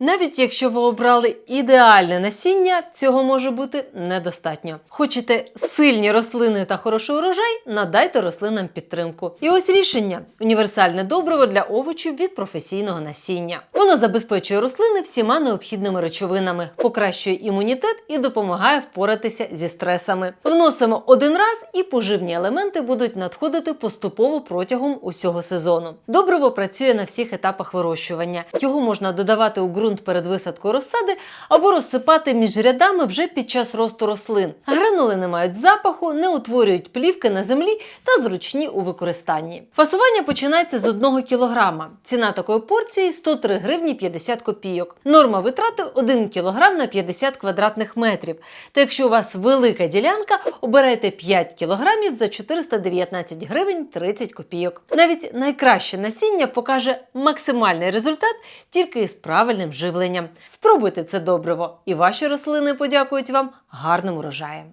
Навіть якщо ви обрали ідеальне насіння, цього може бути недостатньо. Хочете сильні рослини та хороший урожай, надайте рослинам підтримку. І ось рішення: універсальне добриво для овочів від професійного насіння. Воно забезпечує рослини всіма необхідними речовинами, покращує імунітет і допомагає впоратися зі стресами. Вносимо один раз, і поживні елементи будуть надходити поступово протягом усього сезону. Добриво працює на всіх етапах вирощування. Його можна додавати у ґрунт перед висадкою розсади або розсипати між рядами вже під час росту рослин. Гранули не мають запаху, не утворюють плівки на землі та зручні у використанні. Фасування починається з 1 кг. Ціна такої порції 103 гривні 50 копійок. Норма витрати 1 кг на 50 квадратних метрів. Та якщо у вас велика ділянка, обирайте 5 кг за 419 гривень 30 копійок. Навіть найкраще насіння покаже максимальний результат тільки із правильним живленням. Спробуйте це добриво, і ваші рослини подякують вам гарним урожаєм.